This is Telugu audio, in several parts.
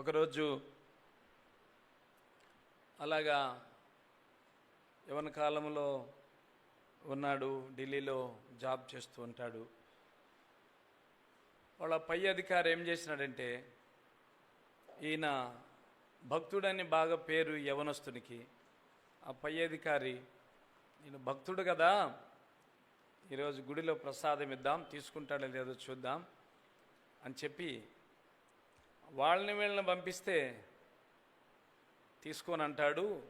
ఒకరోజు అలాగా యవన కాలంలో ఉన్నాడు ఢిల్లీలో జాబ్ చేస్తూ ఉంటాడు. వాళ్ళ పై అధికారి ఏం చేసినాడంటే ఈయన భక్తుడని బాగా పేరు యవనస్తునికి. ఆ పై అధికారి ఈయన భక్తుడు కదా ఈరోజు గుడిలో ప్రసాదం ఇద్దాం తీసుకుంటాడో లేదో చూద్దాం అని చెప్పి వాళ్ళని వీళ్ళని పంపిస్తే తీసుకొని అంటాడు.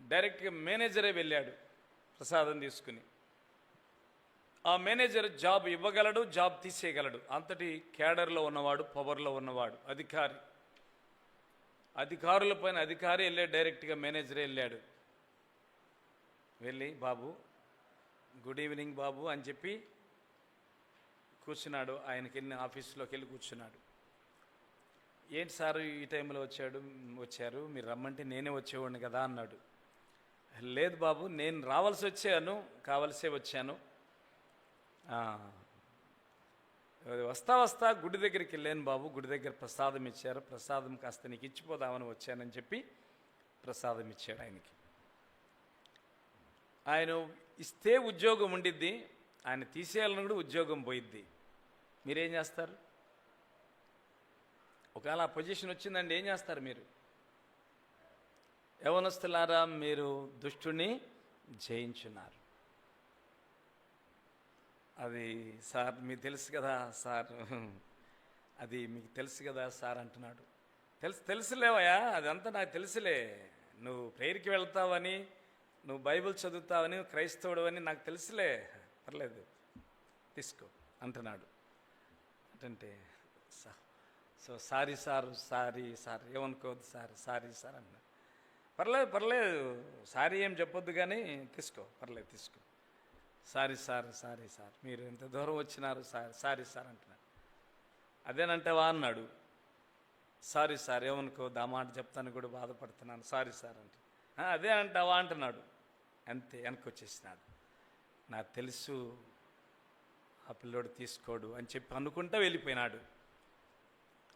డైరెక్ట్గా మేనేజరే వెళ్ళాడు ప్రసాదం తీసుకుని. ఆ మేనేజర్ జాబ్ ఇవ్వగలడు జాబ్ తీసేయగలడు. అంతటి క్యాడర్లో ఉన్నవాడు పవర్లో ఉన్నవాడు అధికారి. అధికారుల పైన అధికారి వెళ్ళాడు డైరెక్ట్గా మేనేజరే వెళ్ళాడు. వెళ్ళి బాబు గుడ్ ఈవినింగ్ బాబు అని చెప్పి కూర్చున్నాడు. ఆయనకి వెళ్ళి ఆఫీస్లోకి వెళ్ళి కూర్చున్నాడు. ఏంటి సార్ ఈ టైంలో వచ్చాడు? వచ్చారు. మీరు రమ్మంటే నేనే వచ్చేవాడిని కదా అన్నాడు. లేదు బాబు నేను రావాల్సి వచ్చాను. కావలసే వచ్చాను. వస్తా వస్తా గుడి దగ్గరికి వెళ్ళాను బాబు. గుడి దగ్గర ప్రసాదం ఇచ్చారు. ప్రసాదం కాస్త నీకు ఇచ్చిపోదామని వచ్చానని చెప్పి ప్రసాదం ఇచ్చాడు ఆయనకి. ఆయన ఇస్తే ఉద్యోగం ఉండిద్ది. ఆయన తీసేయాలని కూడా ఉద్యోగం పోయిద్ది. మీరేం చేస్తారు? ఒకవేళ ఆ పొజిషన్ వచ్చిందండి ఏం చేస్తారు మీరు? యవనస్తులారా మీరు దుష్టుని జయించున్నారు. అది సార్ మీకు తెలుసు కదా సార్. అది మీకు తెలుసు కదా సార్ అంటున్నాడు. తెలుసు తెలుసులేవయ్యా అదంతా నాకు తెలుసులే. నువ్వు ప్రేయర్కి వెళ్తావని నువ్వు బైబిల్ చదువుతావని క్రైస్తవుడు అని నాకు తెలుసులే. పర్లేదు. తీసుకో అంటున్నాడు. అంటే sir so sorry sir sorry sir ఏమనుకోవద్దు సార్ సారీ సార్ అన్నాడు పర్లేదు పర్లేదు సారీ ఏం చెప్పొద్దు కానీ తీసుకో పర్లేదు తీసుకో. సారీ సార్ సారీ సార్ మీరు ఎంత దూరం వచ్చినారు సార్ సారీ సార్ అంటున్నాడు. అదేనంటావా అన్నాడు. సారీ సార్ ఏమనుకోవద్దు ఆ మాట చెప్తాను కూడా బాధపడుతున్నాను సారీ సార్ అంటే. అదే అంటావా అంటున్నాడు. అంతే వెనక వచ్చేసినాడు. నాకు తెలుసు ఆ పిల్లోడు తీసుకోడు అని చెప్పి అనుకుంటా వెళ్ళిపోయినాడు.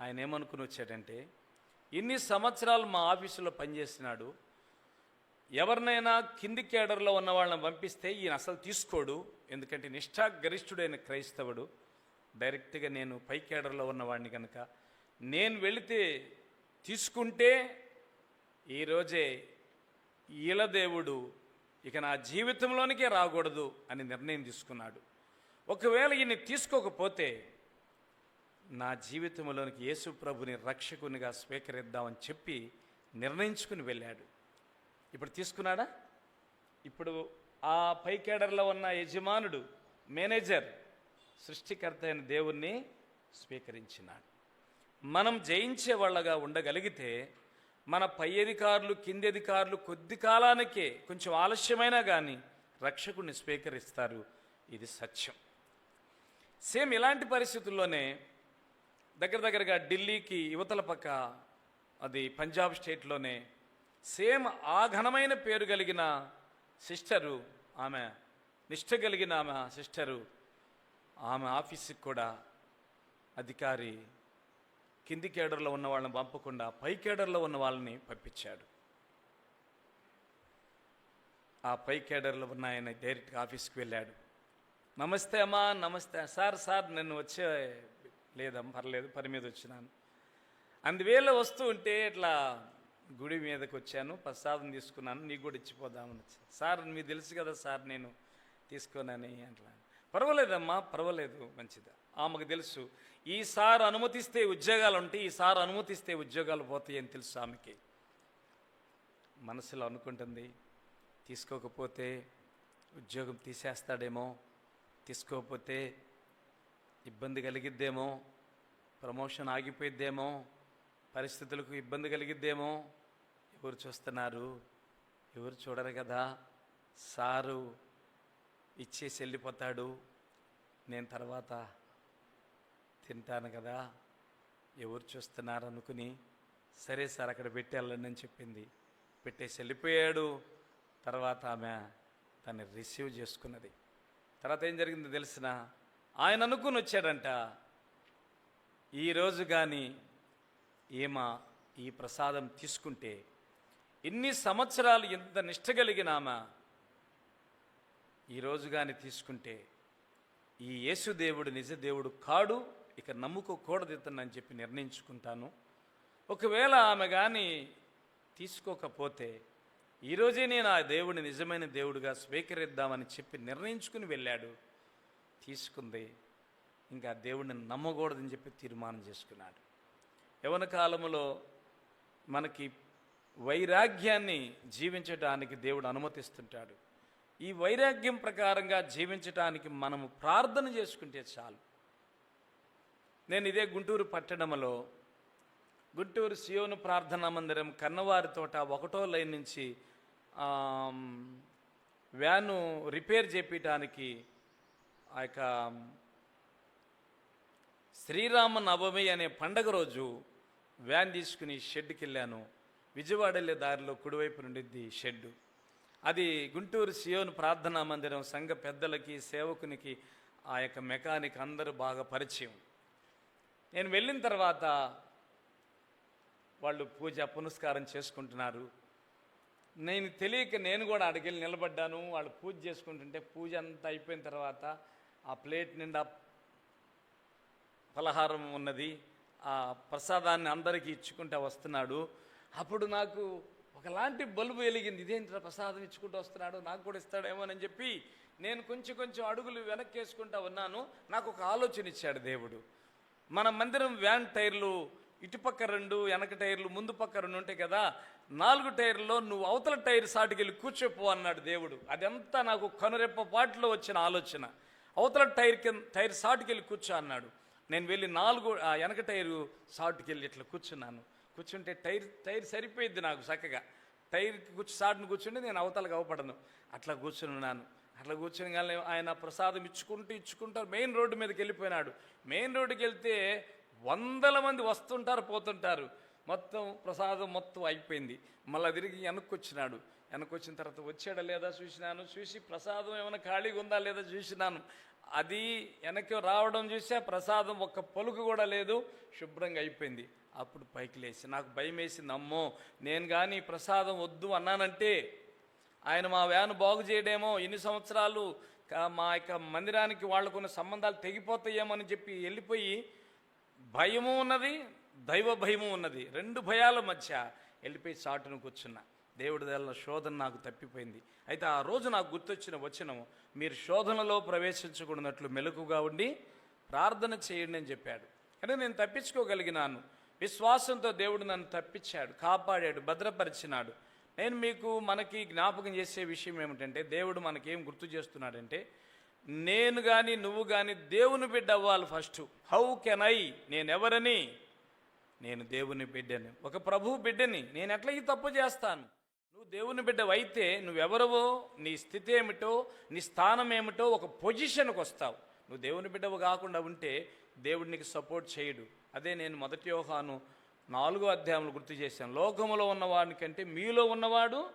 ఆయన ఏమనుకుని వచ్చాడంటే ఇన్ని సంవత్సరాలు మా ఆఫీసులో పనిచేసినాడు ఎవరినైనా కింది కేడర్లో ఉన్న వాళ్ళని పంపిస్తే ఈయన అసలు తీసుకోడు. ఎందుకంటే నిష్ఠాగరిష్ఠుడైన క్రైస్తవుడు. డైరెక్ట్గా నేను పై కేడర్లో ఉన్నవాడిని కనుక నేను వెళితే తీసుకుంటే ఈరోజే ఈలదేవుడు ఇక నా జీవితంలోనికే రాకూడదు అని నిర్ణయం తీసుకున్నాడు. ఒకవేళ ఈయన్ని తీసుకోకపోతే నా జీవితంలోనికి యేసు ప్రభుని రక్షకునిగా స్వీకరిద్దామని చెప్పి నిర్ణయించుకుని వెళ్ళాడు. ఇప్పుడు తీసుకున్నాడా? ఇప్పుడు ఆ పై కేడర్లో ఉన్న యజమానుడు మేనేజర్ సృష్టికర్త అయిన దేవుణ్ణి స్వీకరించినాడు. మనం జయించే వాళ్ళగా ఉండగలిగితే మన పై అధికారులు కింది అధికారులు కొద్ది కాలానికే కొంచెం ఆలస్యమైనా కానీ రక్షకుడిని స్వీకరిస్తారు. ఇది సత్యం. సేమ్ ఇలాంటి పరిస్థితుల్లోనే దగ్గర దగ్గరగా ఢిల్లీకి యువతల పక్క అది పంజాబ్ స్టేట్లోనే సేమ్ ఆ ఘనమైన పేరు కలిగిన సిస్టరు ఆమె నిష్ఠ కలిగిన ఆమె సిస్టరు ఆమె ఆఫీస్కి కూడా అధికారి కింది కేడర్లో ఉన్న వాళ్ళని పంపకుండా పై కేడర్లో ఉన్న వాళ్ళని పంపించాడు. ఆ పై కేడర్లో ఉన్న ఆయన డైరెక్ట్గా ఆఫీస్కి వెళ్ళాడు. నమస్తే అమ్మా నమస్తే సార్ సార్ నేను వచ్చే లేదమ్ పర్లేదు పని మీద వచ్చినాను అందువేళ వస్తూ ఉంటే ఇట్లా గుడి మీదకి వచ్చాను ప్రసాదం తీసుకున్నాను నీకు కూడా ఇచ్చిపోదామని వచ్చాను. సార్ మీకు తెలుసు కదా సార్ నేను తీసుకోనని అట్లా పర్వాలేదమ్మా పర్వాలేదు మంచిదా. ఆమెకు తెలుసు ఈ సార్ అనుమతిస్తే ఉద్యోగాలు ఉంటాయి ఈ సార్ అనుమతిస్తే ఉద్యోగాలు పోతాయి అని తెలుసు ఆమెకి. మనసులో అనుకుంటుంది తీసుకోకపోతే ఉద్యోగం తీసేస్తాడేమో తీసుకోకపోతే ఇబ్బంది కలిగిద్దేమో ప్రమోషన్ ఆగిపోయిద్దేమో పరిస్థితులకు ఇబ్బంది కలిగిద్దేమో ఎవరు చూస్తున్నారు? ఎవరు చూడరు కదా? సారు ఇచ్చేసి వెళ్ళిపోతాడు. నేను తర్వాత తింటాను కదా? ఎవరు చూస్తున్నారు అనుకుని సరే సార్ అక్కడ పెట్టేళ్ళండి అని చెప్పింది. పెట్టేసి వెళ్ళిపోయాడు. తర్వాత ఆమె తను రిసీవ్ చేసుకున్నది. తర్వాత ఏం జరిగిందో తెలిసిన ఆయన అనుకుని వచ్చాడంట ఈరోజు కానీ ఏమా ఈ ప్రసాదం తీసుకుంటే ఎన్ని సంవత్సరాలు ఎంత నిష్ట కలిగినామా? ఈరోజు కానీ తీసుకుంటే ఈ యేసుదేవుడు నిజ దేవుడు కాడు ఇక నమ్ముకోకూడదు ఇతనని చెప్పి నిర్ణయించుకుంటాను. ఒకవేళ ఆమె కానీ తీసుకోకపోతే ఈరోజే నేను ఆ దేవుడిని నిజమైన దేవుడిగా స్వీకరిద్దామని చెప్పి నిర్ణయించుకుని వెళ్ళాడు. తీసుకుంది. ఇంకా దేవుడిని నమ్మకూడదని చెప్పి తీర్మానం చేసుకున్నాడు. యవన కాలంలో మనకి వైరాగ్యాన్ని జీవించడానికి దేవుడు అనుమతిస్తుంటాడు. ఈ వైరాగ్యం ప్రకారంగా జీవించటానికి మనము ప్రార్థన చేసుకుంటే చాలు. నేను ఇదే గుంటూరు పట్టణంలో గుంటూరు సియోను ప్రార్థనా మందిరం కన్నవారి తోట ఒకటో లైన్ నుంచి వ్యాను రిపేర్ చేపించడానికి ఆ యొక్క శ్రీరామ నవమి అనే పండగ రోజు వ్యాన్ తీసుకుని షెడ్కి వెళ్ళాను విజయవాడ వెళ్ళే దారిలో కుడివైపు నుండిద్ది షెడ్డు. అది గుంటూరు సియోను ప్రార్థనా మందిరం సంఘ పెద్దలకి సేవకునికి ఆ యొక్క మెకానిక్ అందరూ బాగా పరిచయం. నేను వెళ్ళిన తర్వాత వాళ్ళు పూజ పునస్కారం చేసుకుంటున్నారు. నేను తెలియక నేను కూడా అడిగి నిలబడ్డాను. వాళ్ళు పూజ చేసుకుంటుంటే పూజ అంతా అయిపోయిన తర్వాత ఆ ప్లేట్ నిండా పలహారం ఉన్నది. ఆ ప్రసాదాన్ని అందరికీ ఇచ్చుకుంటూ వస్తున్నాడు. అప్పుడు నాకు ఒకలాంటి బల్బు వెలిగింది. ఇదేంటి ప్రసాదం ఇచ్చుకుంటూ వస్తున్నాడు? నాకు కూడా ఇస్తాడేమోనని చెప్పి నేను కొంచెం కొంచెం అడుగులు వెనక్కి వేసుకుంటా ఉన్నాను. నాకు ఒక ఆలోచన ఇచ్చాడు దేవుడు. మన మందిరం వ్యాన్ టైర్లు ఇటుపక్క రెండు వెనక టైర్లు ముందు పక్క రెండు ఉంటాయి కదా. నాలుగు టైర్లో నువ్వు అవతల టైర్ సాటుకెళ్ళి కూర్చోపో అన్నాడు దేవుడు. అదంతా నాకు కనురెప్ప పాటలో వచ్చిన ఆలోచన. అవతల టైర్ కింద టైర్ సాటుకెళ్ళి కూర్చో అన్నాడు. నేను వెళ్ళి నాలుగు ఆ వెనక టైరు సాటుకెళ్ళి ఇట్లా కూర్చున్నాను. కూర్చుంటే టైర్ టైర్ సరిపోయింది నాకు చక్కగా. టైర్ కూర్చు సాటును కూర్చుంటే నేను అవతలకు అవపడను అట్లా కూర్చుని ఉన్నాను. అట్లా కూర్చుని కానీ ఆయన ప్రసాదం ఇచ్చుకుంటూ ఇచ్చుకుంటారు మెయిన్ రోడ్డు మీదకి వెళ్ళిపోయినాడు. మెయిన్ రోడ్డుకి వెళ్తే వందల మంది వస్తుంటారు పోతుంటారు. మొత్తం ప్రసాదం మొత్తం అయిపోయింది. మళ్ళీ తిరిగి వెనక్కొచ్చినాడు. వెనక్కి వచ్చిన తర్వాత వచ్చాడా లేదా చూసినాను. చూసి ప్రసాదం ఏమైనా ఖాళీగా ఉందా లేదా చూసినాను. అది వెనక్కి రావడం చూసా ప్రసాదం ఒక్క పలుకు కూడా లేదు. శుభ్రంగా అయిపోయింది. అప్పుడు పైకి లేచి నాకు భయం వేసింది అమ్మో నేను కానీ ప్రసాదం వద్దు అన్నానంటే ఆయన మా వ్యాన్ బాగు చేయడేమో ఎన్ని సంవత్సరాలు మా యొక్క మందిరానికి వాళ్ళకున్న సంబంధాలు తెగిపోతాయేమో అని చెప్పి వెళ్ళిపోయి భయము ఉన్నది. దైవ భయము ఉన్నది. రెండు భయాల మధ్య వెళ్ళిపోయి చాటును కూర్చున్నా. దేవుడి వల్ల శోధన నాకు తప్పిపోయింది. అయితే ఆ రోజు నాకు గుర్తొచ్చిన వచనం మీరు శోధనలో ప్రవేశించకూడనట్లు మెలకుగా ఉండి ప్రార్థన చేయండి అని చెప్పాడు. అంటే నేను తప్పించుకోగలిగినాను. విశ్వాసంతో దేవుడు నన్ను తప్పించాడు కాపాడాడు భద్రపరిచినాడు. నేను మీకు మనకి జ్ఞాపకం చేసే విషయం ఏమిటంటే దేవుడు మనకేం గుర్తు చేస్తున్నాడంటే నేను కానీ నువ్వు కానీ దేవుని బిడ్డ అవ్వాలి ఫస్ట్. హౌ కెన్ ఐ నేనెవరని? నేను దేవుని బిడ్డని. ఒక ప్రభు బిడ్డని నేను ఎట్లా ఈ తప్పు చేస్తాను? నువ్వు దేవుని బిడ్డవైతే నువ్వెవరవో నీ స్థితి ఏమిటో నీ స్థానం ఏమిటో ఒక పొజిషన్కి వస్తావు. నువ్వు దేవుని బిడ్డవు కాకుండా ఉంటే దేవుడు నీకు సపోర్ట్ చేయడు. అదే నేను మొదటి యోహాను నాలుగో అధ్యాయంలో గుర్తు చేశాను. లోకములో ఉన్నవాడి కంటే మీలో ఉన్నవాడు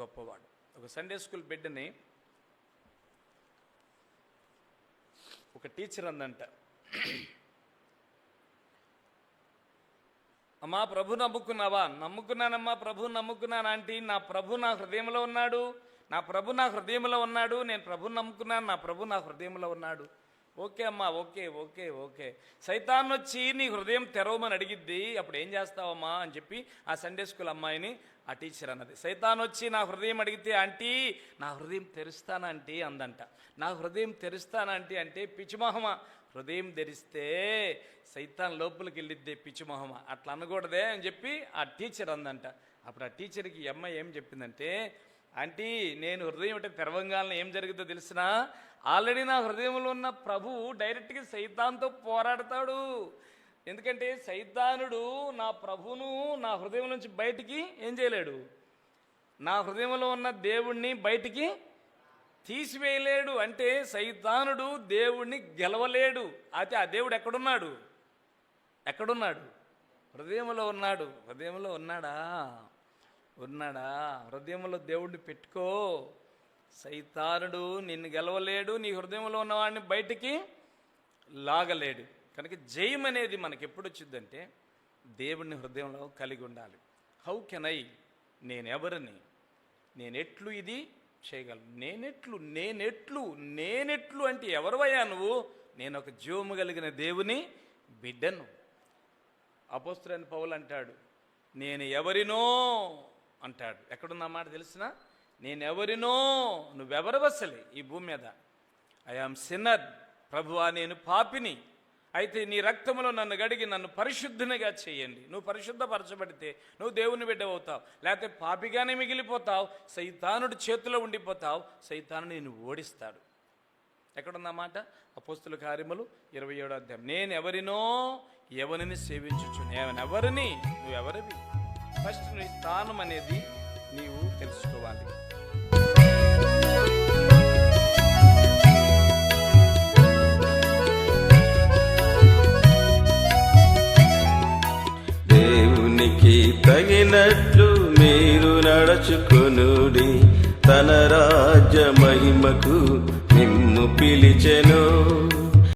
గొప్పవాడు. ఒక సండే స్కూల్ బిడ్డని ఒక టీచర్ అందంట. అమ్మా ప్రభు నమ్ముకున్నావా? నమ్ముకున్నానమ్మా ప్రభు నమ్ముకున్నాను ఆంటీ. నా ప్రభు నా హృదయంలో ఉన్నాడు. నా ప్రభు నా హృదయంలో ఉన్నాడు. నేను ప్రభు నమ్ముకున్నాను. నా ప్రభు నా హృదయంలో ఉన్నాడు. ఓకే అమ్మా ఓకే ఓకే ఓకే. సైతాన్ వచ్చి నీ హృదయం తెరవమని అడిగిద్ది. అప్పుడు ఏం చేస్తావమ్మా అని చెప్పి ఆ సండే స్కూల్ అమ్మాయిని ఆ టీచర్ అన్నది. సైతాన్ వచ్చి నా హృదయం అడిగితే ఆంటీ నా హృదయం తెరుస్తానంటీ అందంట. నా హృదయం తెరుస్తానంటీ అంటే పిచ్చిమొహమ హృదయం ధరిస్తే సైతాన్ లోపలికి వెళ్ళిద్దే పిచ్చిమొహమ అట్లా అనకూడదే అని చెప్పి ఆ టీచర్ అందంట. అప్పుడు ఆ టీచర్కి అమ్మాయి ఏం చెప్పిందంటే ఆంటీ నేను హృదయం అంటే తెరవంగాలను ఏం జరుగుతుందో తెలిసినా? ఆల్రెడీ నా హృదయంలో ఉన్న ప్రభువు డైరెక్ట్గా సైతాన్తో పోరాడతాడు. ఎందుకంటే సైతానుడు నా ప్రభును నా హృదయం నుంచి బయటికి ఏం చేయలేడు. నా హృదయంలో ఉన్న దేవుణ్ణి బయటికి తీసివేయలేడు అంటే సైతానుడు దేవుణ్ణి గెలవలేడు. అయితే ఆ దేవుడు ఎక్కడున్నాడు? ఎక్కడున్నాడు? హృదయంలో ఉన్నాడు. హృదయంలో ఉన్నాడా? ఉన్నాడా? హృదయంలో దేవుడిని పెట్టుకో. సైతానుడు నిన్ను గెలవలేడు నీ హృదయంలో ఉన్నవాడిని బయటికి లాగలేడు. కనుక జయం అనేది మనకి ఎప్పుడు వచ్చిందంటే దేవుని హృదయంలో కలిగి ఉండాలి. How can I? నేనెవరిని? నేనెట్లు ఇది? చేయగలను. నేనెట్లు నేనెట్లు నేనెట్లు అంటే ఎవరివయ్యా నువ్వు? నేను ఒక జీవము కలిగిన దేవుని బిడ్డను. అపోస్తులైన పౌలు అంటాడు నేను ఎవరినో అంటాడు. ఎక్కడున్న మాట తెలిసిన? నేను ఎవరినో నువ్వెవరవసలే ఈ భూమి మీద. ఐ ఆమ్ సిన్నర్ ప్రభువా నేను పాపిని. అయితే నీ రక్తములో నన్ను గడిగి నన్ను పరిశుద్ధునిగా చేయండి. నువ్వు పరిశుద్ధపరచబడితే నువ్వు దేవుని బిడ్డవవుతావు లేకపోతే పాపిగానే మిగిలిపోతావు. సైతానుడి చేతిలో ఉండిపోతావు. సైతాను నేను ఓడిస్తాడు. ఎక్కడున్న మాట? అపోస్తుల కార్యములు ఇరవై ఏడో అధ్యాయం. నేను ఎవరినో ఎవరిని సేవించుచు నేను ఎవరిని నువ్వు ఫస్ట్ నీ స్థానం అనేది నీవు తెలుసుకోవాలి. తన రాజ్య మహిమకు మిమ్ము పిలిచెను.